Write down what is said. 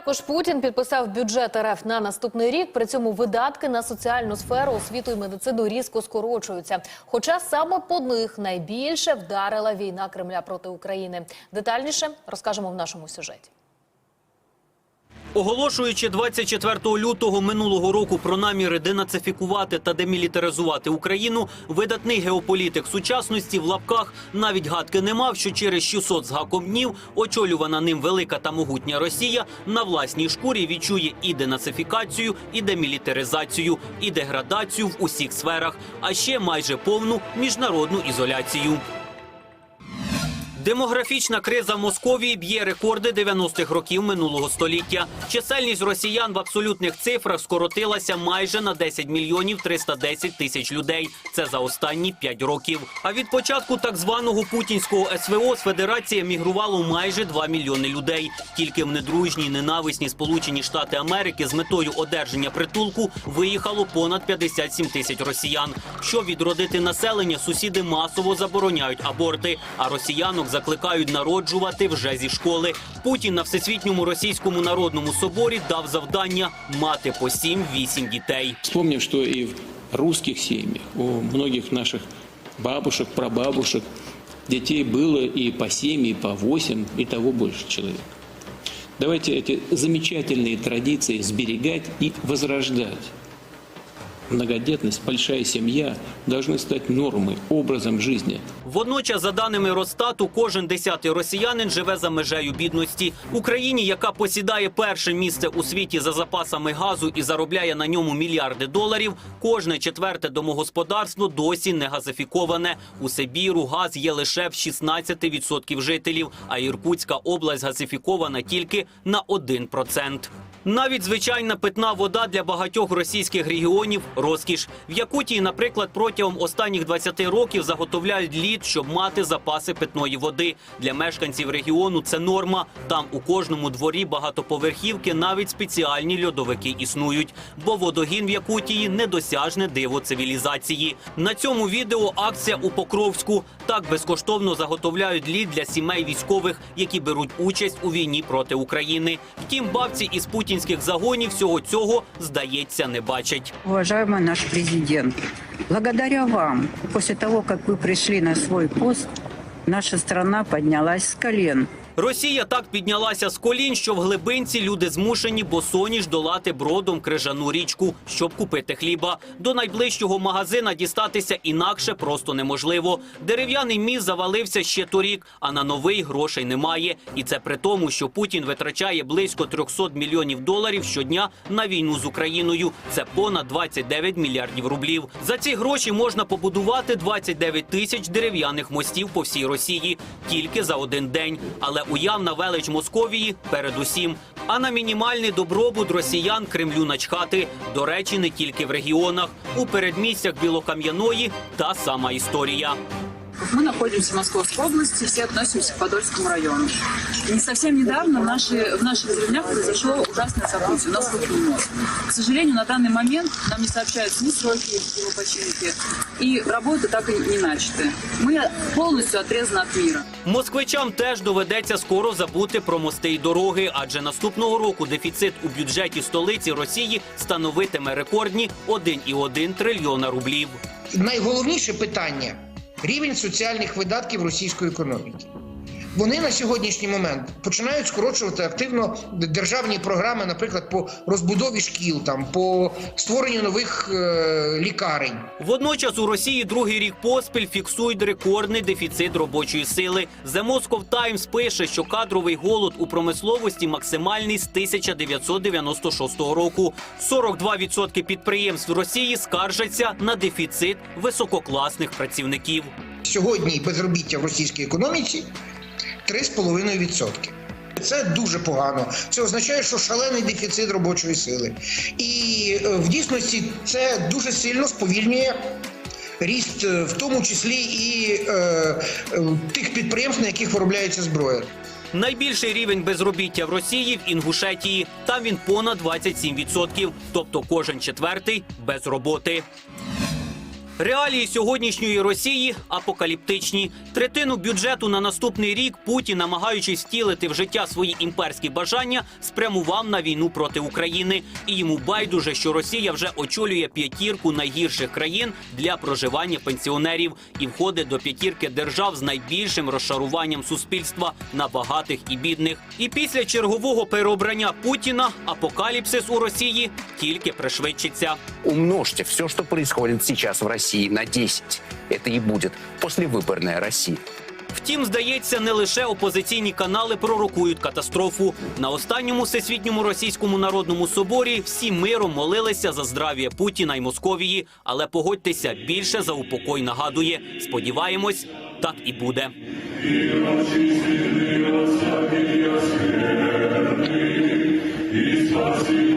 Також Путін підписав бюджет РФ на наступний рік. При цьому видатки на соціальну сферу, освіту і медицину різко скорочуються. Хоча саме по них найбільше вдарила війна Кремля проти України. Детальніше розкажемо в нашому сюжеті. Оголошуючи 24 лютого минулого року про наміри денацифікувати та демілітаризувати Україну, видатний геополітик сучасності в лапках навіть гадки не мав, що через 600 з гаком днів очолювана ним велика та могутня Росія на власній шкурі відчує і денацифікацію, і демілітаризацію, і деградацію в усіх сферах, а ще майже повну міжнародну ізоляцію. Демографічна криза в Московії б'є рекорди 90-х років минулого століття. Чисельність росіян в абсолютних цифрах скоротилася майже на 10 мільйонів 310 тисяч людей. Це за останні 5 років. А від початку так званого путінського СВО з Федерації емігрувало майже 2 мільйони людей. Тільки в недружній ненависні Сполучені Штати Америки з метою одержання притулку виїхало понад 57 тисяч росіян. Щоб відродити населення, сусіди масово забороняють аборти, а росіянок закликають народжувати вже зі школи. Путін на всесвітньому російському народному соборі дав завдання мати по 7-8 дітей. Вспомним, что и в русских семьях у многих наших бабушек, прабабушек детей было и по 7, и по 8, и того больше человек. Давайте эти замечательные традиции сберегать и возрождать. Многодетность, большая семья должны стать нормой, образом жизни. Водночас, за даними Росстату, кожен десятий росіянин живе за межею бідності. Україні, яка посідає перше місце у світі за запасами газу і заробляє на ньому мільярди доларів, кожне четверте домогосподарство досі не газифіковане. У Сибіру газ є лише в 16% жителів, а Іркутська область газифікована тільки на 1%. Навіть звичайна питна вода для багатьох російських регіонів розкіш. В Якутії, наприклад, протягом останніх 20 років заготовляють лід, щоб мати запаси питної води. Для мешканців регіону це норма. Там у кожному дворі багатоповерхівки навіть спеціальні льодовики існують, бо водогін в Якутії недосяжне диво цивілізації. На цьому відео акція у Покровську. Так безкоштовно заготовляють лід для сімей військових, які беруть участь у війні проти України. Втім, бабці із путінських загонів всього цього здається не бачать. Уважаємо наш президент, благодаря вам, після того, як ви прийшли на свой пост, наша страна піднялась з колен. Росія так піднялася з колін, що в глибинці люди змушені босоніж долати бродом крижану річку, щоб купити хліба. До найближчого магазина дістатися інакше просто неможливо. Дерев'яний міст завалився ще торік, а на новий грошей немає. І це при тому, що Путін витрачає близько 300 мільйонів доларів щодня на війну з Україною. Це понад 29 мільярдів рублів. За ці гроші можна побудувати 29 тисяч дерев'яних мостів по всій Росії тільки за один день. Але уявна велич Московії передусім. А на мінімальний добробут росіян Кремлю начхати. До речі, не тільки в регіонах. У передмістях Білокам'яної та сама історія. Мы находимся в Московской области, все относимся к Подольскому району. Не совсем недавно в, наши, в наших деревнях произошло ужасное событие. У нас рухнул мост. К сожалению, на данный момент нам не сообщаются ни сроки его починки, и работы так и не начаты. Мы полностью отрезаны от мира. Москвичам теж доведеться скоро забути про мости й дороги, адже наступного року дефіцит у бюджеті столиці Росії становитиме рекордні 1,1 трильйона рублів. найголовніше питання рівень соціальних видатків російської економіки. Вони на сьогоднішній момент починають скорочувати активно державні програми, наприклад, по розбудові шкіл, там по створенню нових е, лікарень. Водночас у Росії другий рік поспіль фіксують рекордний дефіцит робочої сили. The Moscow Times пише, що кадровий голод у промисловості максимальний з 1996 року. 42% підприємств Росії скаржаться на дефіцит висококласних працівників. Сьогодні безробіття в російській економіці 3,5%. Це дуже погано. Це означає, що шалений дефіцит робочої сили. І е, в дійсності це дуже сильно сповільнює ріст, е, в тому числі і е, е, тих підприємств, на яких виробляється зброя. Найбільший рівень безробіття в Росії в Інгушетії. Там він понад 27%, тобто кожен четвертий без роботи. Реалії сьогоднішньої Росії апокаліптичні. Третину бюджету на наступний рік Путін, намагаючись втілити в життя свої імперські бажання, спрямував на війну проти України. І йому байдуже, що Росія вже очолює п'ятірку найгірших країн для проживання пенсіонерів і входить до п'ятірки держав з найбільшим розшаруванням суспільства на багатих і бідних. І після чергового переобрання Путіна апокаліпсис у Росії тільки пришвидшиться. умножте все, що происходит сейчас в Росії на 10. Це і буде післявиборна Росія. Втім, здається, не лише опозиційні канали пророкують катастрофу. На останньому всесвітньому російському народному соборі всі миром молилися за здрав'я Путіна й Московії, але погодьтеся більше за упокой нагадує. Сподіваємось, так і буде. І спасибі.